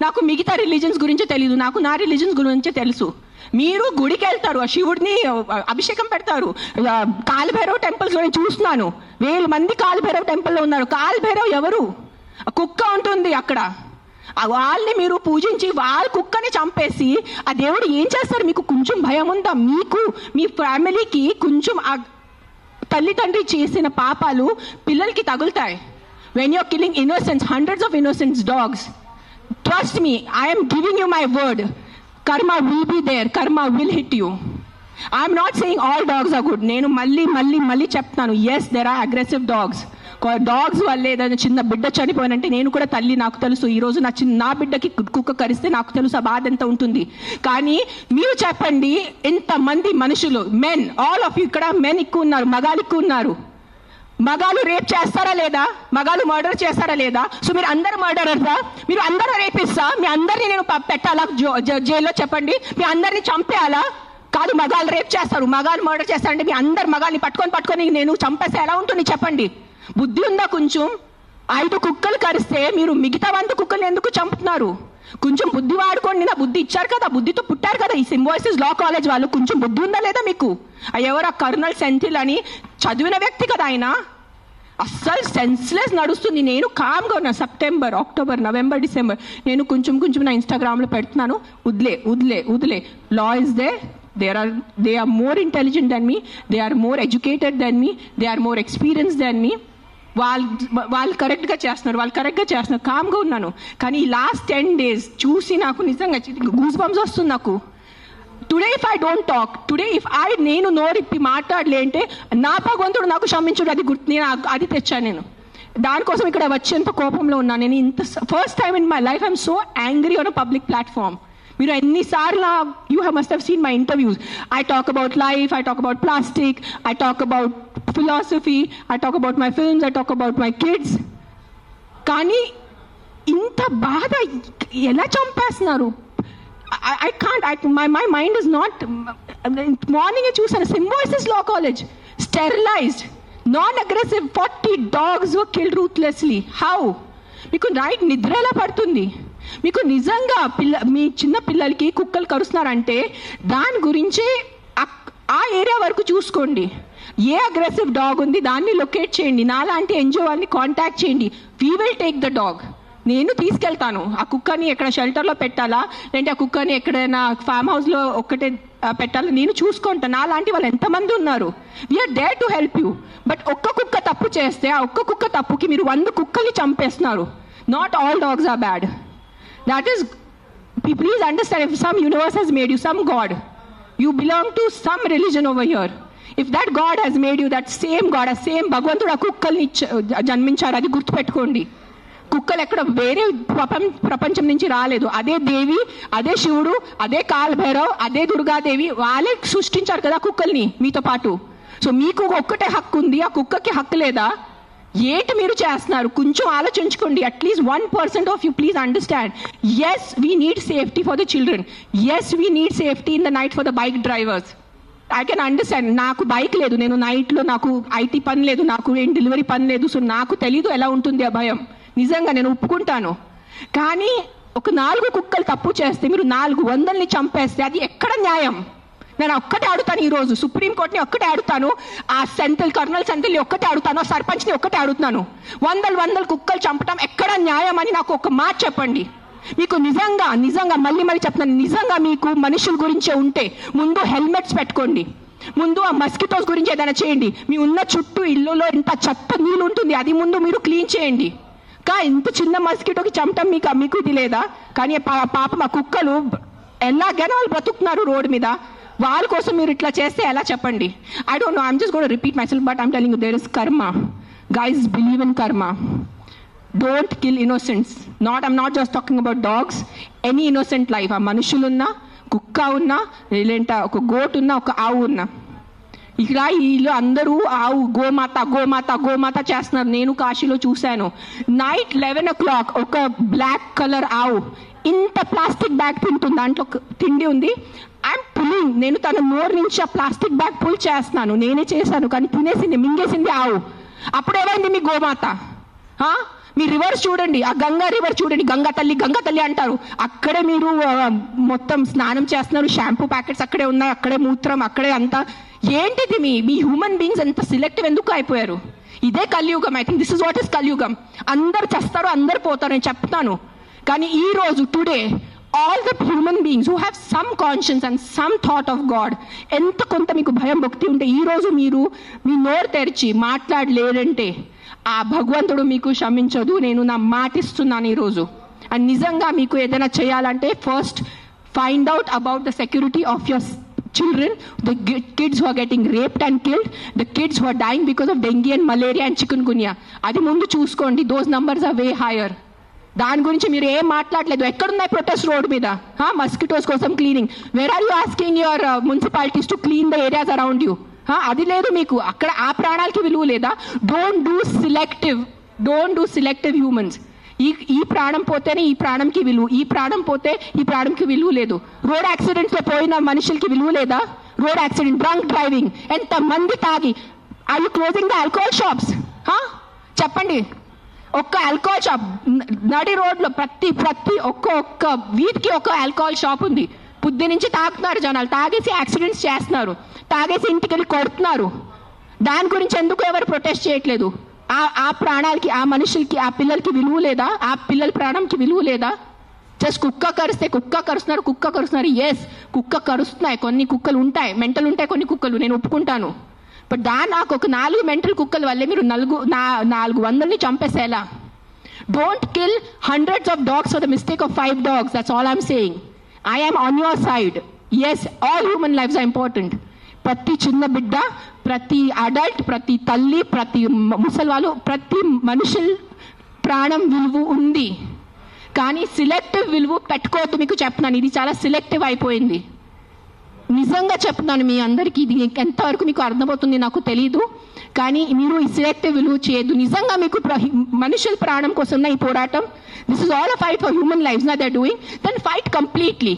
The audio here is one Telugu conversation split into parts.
నాకు మిగతా రిలీజన్స్ గురించి తెలియదు నాకు నా రిలీజన్స్ గురించి తెలుసు. మీరు గుడికి వెళ్తారు ఆ శివుడిని అభిషేకం పెడతారు. కాలభైరవ్ టెంపుల్స్ నేను చూస్తున్నాను. వేల మంది కాలభైరవ్ టెంపుల్లో ఉన్నారు. కాలభైరవ్ ఎవరు? కుక్క ఉంటుంది అక్కడ. వాళ్ళని మీరు పూజించి వాళ్ళ కుక్కని చంపేసి ఆ దేవుడు ఏం చేస్తారు? మీకు కొంచెం భయం ఉందా? మీకు మీ ఫ్యామిలీకి కొంచెం ఆ చేసిన పాపాలు పిల్లలకి తగులుతాయి. When you're killing innocence hundreds of innocence dogs trust me I'm giving you my word karma will be there karma will hit you I'm not saying all dogs are good నేను మళ్ళీ మళ్ళీ మళ్ళీ చెప్తాను yes there are aggressive dogs dogs వల్ల ఏదైనా చిన్న బిడ్డ చనిపోయినంటే నేను కూడా తల్లి నాకు తెలుసు. ఈరోజు నా చిన్న నా బిడ్డకి కు- కుక్క కరిస్తే నాకు తెలుసు ఆ బాధ ఎంత ఉంటుంది. కానీ మీరు చెప్పండి ఇంతమంది మనుషులు మెన్ ఆల్ ఆఫ్ ఇక్కడ మెన్ ఎక్కువ ఉన్నారు మగాలు ఎక్కువ ఉన్నారు. మగాలు రేప్ చేస్తారా లేదా? మగాలు మర్డర్ చేస్తారా లేదా? సో మీరు అందరు మర్డరర్సా మీరు అందరూ రేపిస్తా. మీ అందరినీ నేను ప- పెట్టాలా? జో- జైల్లో చెప్పండి. మీ అందరినీ చంపేయాలా? కాదు మగాలు రేప్ చేస్తారు. మగాలు మర్డర్ చేస్తారంటే మీ అందరు మగాల్ని పట్టుకొని పట్టుకొని నేను చంపేస్తే ఎలా ఉంటుంది చెప్పండి? బుద్ధి ఉందా కొంచెం? ఐదు కుక్కలు కరిస్తే మీరు మిగతా వంద కుక్కలు ఎందుకు చంపుతున్నారు? కొంచెం బుద్ధి వాడుకోండి. నా బుద్ధి ఇచ్చారు కదా. బుద్ధితో పుట్టారు కదా. ఈ సింబాయిసిస్ లా కాలేజ్ వాళ్ళు. కొంచెం బుద్ధి ఉందా లేదా మీకు? ఆ ఎవరు ఆ కర్నల్ సెంథిల్ అని చదివిన వ్యక్తి కదా ఆయన. అస్సలు సెన్స్లెస్ నడుస్తుంది. నేను కామ్గా ఉన్నా. సెప్టెంబర్ అక్టోబర్ నవంబర్ డిసెంబర్ నేను కొంచెం కొంచెం నా ఇన్స్టాగ్రామ్లో పెడుతున్నాను. వదిలే వదిలే వదిలే. Law is they they are they are more intelligent than me they are more educated than me they are more experience than me వాళ్ళు వాళ్ళు కరెక్ట్గా చేస్తున్నారు. వాళ్ళు కరెక్ట్గా చేస్తున్నారు. కామ్గా ఉన్నాను. కానీ ఈ లాస్ట్ టెన్ డేస్ చూసి నాకు నిజంగా గూస్ బంప్స్ వస్తుంది నాకు. Today if I don't talk today if I నేను నోరిప్పి మాట్లాడలే అంటే నా భగవంతుడు నాకు క్షమించుడు అది గుర్తు నేను అది తెచ్చాను నేను. దానికోసం ఇక్కడ వచ్చేంత కోపంలో ఉన్నాను నేను ఇంత first time in my life I'm so angry on a public platform మీరు ఎన్నిసార్లు you have must have seen my interviews I talk about life I talk about plastic I talk about philosophy I talk about my films I talk about my kids కానీ ఇంత బాధ ఎలా చంపేస్తున్నారు? I can't I my my mind is not morning చూసాను Symbiosis Law College sterilised non aggressive forty dogs kill ruthlessly how మీకు నైట్ నిద్ర ఎలా పడుతుంది? మీకు నిజంగా పిల్ల మీ చిన్న పిల్లలకి కుక్కలు కరుస్తున్నారంటే దాని గురించి ఆ ఏరియా వరకు చూసుకోండి. ఏ అగ్రెసివ్ డాగ్ ఉంది దాన్ని లొకేట్ చేయండి. నాలాంటి ఎన్జిఓ వాళ్ళని కాంటాక్ట్ చేయండి. We will take the dog నేను తీసుకెళ్తాను. ఆ కుక్కని ఎక్కడ షెల్టర్లో పెట్టాలా? లేదంటే ఆ కుక్కని ఎక్కడైనా ఫామ్ హౌస్లో ఒక్కటే పెట్టాలా? నేను చూసుకుంటాను నాలాంటి వాళ్ళు ఎంతమంది ఉన్నారు? We're there to help you but ఒక్క కుక్క తప్పు చేస్తే ఆ ఒక్క కుక్క తప్పుకి మీరు వంద కుక్కల్ని చంపేస్తున్నారు. Not all dogs are bad that is please understand if some universe he's made you some god you belong to some religion over here. If that god he's made you that same god ఆ సేమ్ భగవంతుడు ఆ కుక్కల్ని జన్మించారు అది గుర్తుపెట్టుకోండి. కుక్కలు ఎక్కడ వేరే ప్రపం ప్రపంచం నుంచి రాలేదు. అదే దేవి అదే శివుడు అదే కాలభైరవ్ అదే దుర్గాదేవి వాళ్ళే సృష్టించారు కదా కుక్కల్ని మీతో పాటు. సో మీకు ఒక్కటే హక్కు ఉంది ఆ కుక్కకి హక్కు లేదా? ఏంటి మీరు చేస్తున్నారు? కొంచెం ఆలోచించుకోండి. At least one percent of you please understand yes we need safety for the children yes we need safety in the night for the bike drivers I can understand నాకు బైక్ లేదు. నేను నైట్లో నాకు ఐటీ పని లేదు. నాకు ఏం డెలివరీ పని లేదు. సో నాకు తెలీదు ఎలా ఉంటుంది ఆ భయం. నిజంగా నేను ఒప్పుకుంటాను. కానీ ఒక నాలుగు కుక్కలు తప్పు చేస్తే మీరు నాలుగు వందల్ని చంపేస్తే అది ఎక్కడ న్యాయం? నేను ఒక్కటే ఆడుతాను ఈరోజు సుప్రీంకోర్టుని ఒక్కటే ఆడుతాను. ఆ సెంట్రల్ కర్నల్ సెంట్రల్ని ఒక్కటే ఆడుతాను. ఆ సర్పంచ్ని ఒక్కటే ఆడుతున్నాను. వందలు వందలు కుక్కలు చంపడం ఎక్కడ న్యాయం అని నాకు ఒక మాట చెప్పండి. మీకు నిజంగా నిజంగా మళ్ళీ మళ్ళీ చెప్తున్నాను. నిజంగా మీకు మనుషుల గురించే ఉంటే ముందు హెల్మెట్స్ పెట్టుకోండి. ముందు ఆ మస్కిటోస్ గురించి ఏదైనా చేయండి. మీ ఉన్న చుట్టూ ఇల్లులో ఇంత చెత్త నీళ్ళు ఉంటుంది. అది ముందు మీరు క్లీన్ చేయండి. కా ఇంత చిన్న మస్కిటోకి చంపటం మీకు మీకు ఇది లేదా? కానీ పాప పాపం ఆ కుక్కలు ఎలాగైనా వాళ్ళు బ్రతుకుతున్నారు రోడ్డు మీద. వాళ్ళ కోసం మీరు ఇట్లా చేస్తే ఎలా చెప్పండి? I don't know I'm just gonna repeat myself but I'm telling there is karma guys believe in karma don't kill innocents not I'm not just talking about dogs any innocent life ఆ మనుషులున్నా కుక్క ఉన్నా లేదంటే ఒక గోట్ ఉన్నా ఒక ఆవు ఉన్నా. ఇక్కడ వీళ్ళు అందరూ ఆవు గోమాత గోమాత గోమాత చేస్తున్నారు. నేను కాశీలో చూశాను. నైట్ లెవెన్ ఓ క్లాక్ ఒక బ్లాక్ కలర్ ఆవు. ఇంత ప్లాస్టిక్ బ్యాగ్ తింటుంది. దాంట్లో ఒక తిండి ఉంది. ఐఎమ్ పులింగ్ నేను తన నోరు నుంచి ఆ ప్లాస్టిక్ బ్యాగ్ పుల్ చేస్తున్నాను. నేనే చేశాను కానీ తినేసింది మింగేసింది ఆవు. అప్పుడు ఏమైంది మీ గోమాత? మీ రివర్స్ చూడండి. ఆ గంగా రివర్ చూడండి. గంగా తల్లి గంగా తల్లి అంటారు. అక్కడే మీరు మొత్తం స్నానం చేస్తున్నారు. షాంపూ ప్యాకెట్స్ అక్కడే ఉన్నాయి. అక్కడే మూత్రం అక్కడే అంతా. ఏంటిది మీ? మీ హ్యూమన్ బీయింగ్స్ ఎంత సిలెక్టివ్ ఎందుకు అయిపోయారు? ఇదే కలియుగం I think this is what is కలియుగం. అందరు చేస్తారు అందరు పోతారు నేను చెప్తాను. కానీ ఈ రోజు today all the human beings who have some conscience and some thought of god ఎంత కొంత మీకు భయం భక్తి ఉంటే ఈ రోజు మీరు మీ నోరు తెరిచి మాట్లాడలేరంటే ఆ భగవంతుడు మీకు క్షమించదు నేను నా మాటిస్తున్నాను ఈరోజు. అండ్ నిజంగా మీకు ఏదైనా చేయాలంటే first find out about the security of your children, the kids kids who are getting raped and killed, the kids who are dying because of dengue and malaria and chikungunya. అది ముందు చూసుకోండి those numbers are way higher దాని గురించి మీరు ఏం మాట్లాడలేదు. ఎక్కడున్నాయి ప్రొటెస్ట్ రోడ్ మీద? మస్కిటోస్ కోసం cleaning where are you asking your municipalities to clean the areas around you అది లేదు మీకు. అక్కడ ఆ ప్రాణాలకి విలువ లేదా. Don't do selective don't do selective humans ఈ ఈ ప్రాణం పోతేనే ఈ ప్రాణంకి విలువ. ఈ ప్రాణం పోతే ఈ ప్రాణంకి విలువ లేదు. రోడ్ యాక్సిడెంట్స్లో పోయిన మనుషులకి విలువ లేదా? రోడ్ యాక్సిడెంట్ డ్రంక్ డ్రైవింగ్ ఎంత మంది తాగి. I closing the alcohol shops చెప్పండి. ఒక్క ఆల్కహాల్ షాప్ నడి రోడ్లో ప్రతి ప్రతి ఒక్క ఒక్క వీధికి ఒక ఆల్కహాల్ షాప్ ఉంది. పొద్దు నుంచి తాగుతున్నారు జనాలు. తాగేసి యాక్సిడెంట్స్ చేస్తున్నారు. తాగేసి ఇంటికి వెళ్ళి కొడుతున్నారు. దాని గురించి ఎందుకు ఎవరు ప్రొటెస్ట్ చేయట్లేదు? ఆ ఆ ప్రాణాలకి ఆ మనుషులకి ఆ పిల్లలకి విలువ లేదా? ఆ పిల్లల ప్రాణంకి విలువ లేదా? జస్ట్ కుక్క కరిస్తే కుక్క కరుస్తున్నారు కుక్క కరుస్తున్నారు. ఎస్ కుక్క కరుస్తున్నాయి. కొన్ని కుక్కలు ఉంటాయి. మెంటల్ ఉంటాయి కొన్ని కుక్కలు. నేను ఒప్పుకుంటాను. బట్ దా నాకు ఒక నాలుగు మెంటల్ కుక్కల వల్లే మీరు నలుగు నా నాలుగు వందల్ని చంపేసేలా. Don't kill hundreds of dogs for the mistake of five dogs that's all I'm saying I am on your side yes all human lives are important ప్రతి చిన్న బిడ్డ ప్రతి అడల్ట్ ప్రతి తల్లి ప్రతి మ- ముసలి వాళ్ళు ప్రతి మనుషుల ప్రాణం విలువ ఉంది. కానీ సిలెక్టివ్ విలువ పెట్టుకోవద్దు మీకు చెప్తున్నాను. ఇది చాలా సిలెక్టివ్ అయిపోయింది. నిజంగా చెప్తున్నాను మీ అందరికీ. ఇది ఎంతవరకు మీకు అర్థమవుతుంది నాకు తెలియదు కానీ మీరు ఈ విలువ చేయొద్దు. నిజంగా మీకు మనుషుల ప్రాణం కోసం ఉన్న ఈ పోరాటం this is all a fight for human life నా there doing then fight completely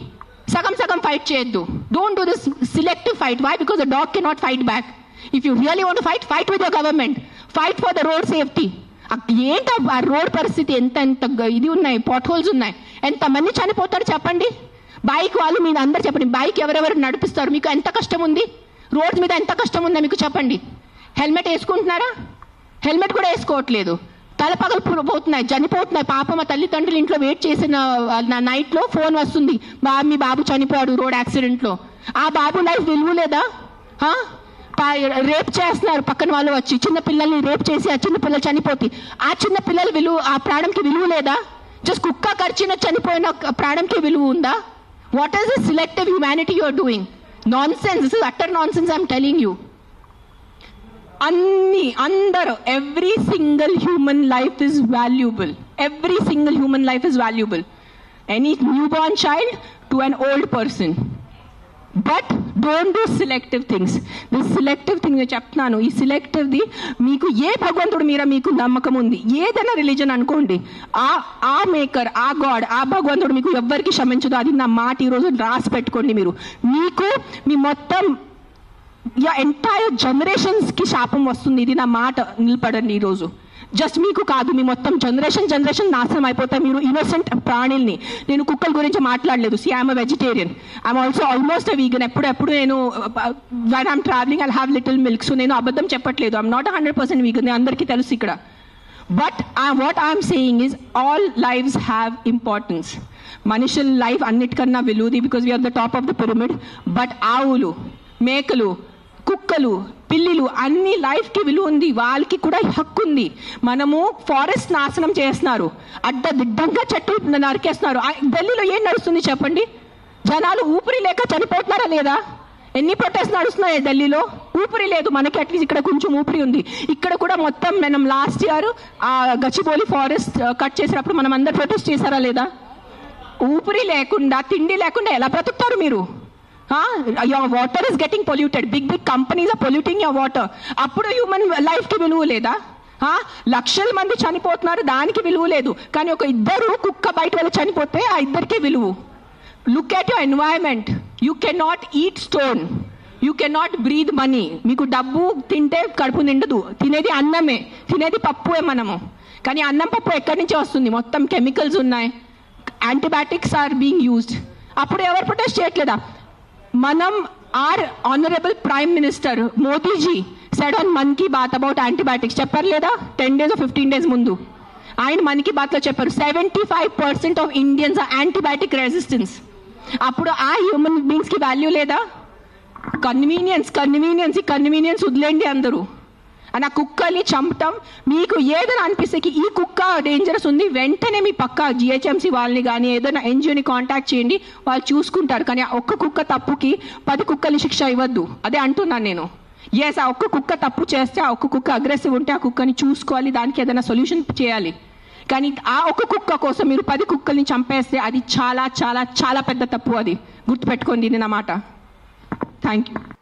సగం సగం ఫైట్ చేయొద్దు. Don't do this selective fight why because the dog cannot fight back if you really want fight fight with the government fight for the road safety ఏంట ఆ రోడ్ పరిస్థితి? ఎంత ఎంత ఇది ఉన్నాయి పాట్ హోల్స్ ఉన్నాయి. ఎంతమంది చనిపోతారు చెప్పండి? బైక్ వాళ్ళు మీరు అందరు చెప్పండి. బైక్ ఎవరెవరు నడిపిస్తారు? మీకు ఎంత కష్టం ఉంది రోడ్ మీద ఎంత కష్టం ఉందో మీకు చెప్పండి. హెల్మెట్ వేసుకుంటున్నారా? హెల్మెట్ కూడా వేసుకోవట్లేదు. తలపగలు పోతున్నాయి చనిపోతున్నాయి. పాప మా తల్లిదండ్రులు ఇంట్లో వెయిట్ చేసిన నా నైట్లో ఫోన్ వస్తుంది. బా మీ బాబు చనిపోయాడు రోడ్ యాక్సిడెంట్లో ఆ బాబు లైఫ్ విలువ లేదా రేప్ చేస్తున్నారు. పక్కన వాళ్ళు వచ్చి చిన్న పిల్లల్ని రేప్ చేసి ఆ చిన్న పిల్లలు చనిపోతే ఆ చిన్న పిల్లల విలువ ఆ ప్రాణంకి విలువ లేదా జస్ట్ కుక్క కరిచిన చనిపోయిన ప్రాణంకి విలువ ఉందా? What is the selective humanity you're doing nonsense utter utter nonsense I'm telling you అన్ని అందరూ every single human life is valuable every single human life is valuable any newborn child to an old person but don't do selective things this selective thing నేను చెప్తున్నాను ఈ సిలెక్టివ్ది మీకు ఏ భగవంతుడు మీద మీకు నమ్మకం ఉంది? ఏదైనా రిలీజన్ అనుకోండి. ఆ ఆ మేకర్ ఆ గాడ్ ఆ భగవంతుడు మీకు ఎవ్వరికి క్షమించదు. అది నా మాట ఈరోజు రాసి పెట్టుకోండి మీరు. మీకు మీ మొత్తం యా ఎంటైర్ జనరేషన్స్కి శాపం వస్తుంది. ఇది నా మాట నిలబడండి ఈరోజు. జస్ట్ మీకు కాదు మీ మొత్తం జనరేషన్ జనరేషన్ నాశనం అయిపోతాయి మీరు ఇన్నోసెంట్ ప్రాణుల్ని. నేను కుక్కల గురించి మాట్లాడలేదు. See I'm vegetarian I'm also almost vegan ఎప్పుడెప్పుడు నేను one I'm travelling I have little milk so నేను అబద్ధం చెప్పట్లేదు. I'm not hundred percent vegan అందరికీ తెలుసు ఇక్కడ. But what I'm saying is all lives have importance మనుషుల లైఫ్ అన్నిటికన్నా విలువది because we're the top of the pyramid but ఆవులు మేకలు కుక్కలు పిల్లిలు అన్ని లైఫ్కి విలువ ఉంది వాళ్ళకి కూడా హక్కు ఉంది. మనము ఫారెస్ట్ నాశనం చేస్తున్నారు. అడ్డదిడ్డంగా చెట్టు నరికేస్తున్నారు. ఆ ఢిల్లీలో ఏం నడుస్తుంది చెప్పండి? జనాలు ఊపిరి లేక చనిపోతున్నారా లేదా? ఎన్ని ప్రొటెస్ట్ నడుస్తున్నాయి ఢిల్లీలో ఊపిరి లేదు. మనకి అట్లీస్ట్ ఇక్కడ కొంచెం ఊపిరి ఉంది. ఇక్కడ కూడా మొత్తం మనం లాస్ట్ ఇయర్ ఆ గచ్చిబౌలి ఫారెస్ట్ కట్ uh, చేసినప్పుడు మనం అందరు ప్రొటెస్ట్ చేశారా లేదా? ఊపిరి లేకుండా తిండి లేకుండా ఎలా బ్రతుకుతారు మీరు? Your water is getting polluted big big companies are polluting your water అప్పుడు హ్యూమన్ లైఫ్కి విలువ లేదా? లక్షల మంది చనిపోతున్నారు దానికి విలువ లేదు. కానీ ఒక ఇద్దరు కుక్క బయట వెళ్ళి చనిపోతే ఆ ఇద్దరికి విలువ. Look at your environment you can not eat stone you can not breathe money మీకు డబ్బు తింటే కడుపు నిండదు. తినేది అన్నమే. తినేది పప్పుే మనము. కానీ అన్నం పప్పు ఎక్కడి నుంచి వస్తుంది? మొత్తం కెమికల్స్ ఉన్నాయి. యాంటీబయాటిక్స్ ఆర్ బీయింగ్ యూజ్డ్ అప్పుడు ఎవరు ప్రొటెస్ట్ చేయట్లేదా? మనం our honourable prime minister Modiji said on Mann Ki Baat about antibiotics చెప్పారు లేదా టెన్ డేస్ ఫిఫ్టీన్ డేస్ ముందు ఆయన మన్ కీ బాత్లో చెప్పారు seventy five percent of Indians are antibiotic resistance అప్పుడు ఆ హ్యూమన్ బీయింగ్స్కి వాల్యూ లేదా కన్వీనియన్స్ కన్వీనియన్స్ ఈ కన్వీనియన్స్ వదిలేండి అందరూ అని ఆ కుక్కల్ని చంపటం మీకు ఏదైనా అనిపిస్తే ఈ కుక్క డేంజరస్ ఉంది వెంటనే మీ పక్క జిహెచ్ఎంసీ వాళ్ళని కానీ ఏదైనా ఎన్జిఓని కాంటాక్ట్ చేయండి వాళ్ళు చూసుకుంటారు. కానీ ఆ ఒక్క కుక్క తప్పుకి పది కుక్కల్ని శిక్ష ఇవ్వద్దు. అదే అంటున్నాను నేను. ఎస్ ఆ ఒక్క కుక్క తప్పు చేస్తే ఆ ఒక్క కుక్క అగ్రెసివ్ ఉంటే ఆ కుక్కని చూసుకోవాలి దానికి ఏదైనా సొల్యూషన్ చేయాలి. కానీ ఆ ఒక్క కుక్క కోసం మీరు పది కుక్కల్ని చంపేస్తే అది చాలా చాలా చాలా పెద్ద తప్పు అది. గుర్తుపెట్టుకోండి ఇది నా మాట. Thank you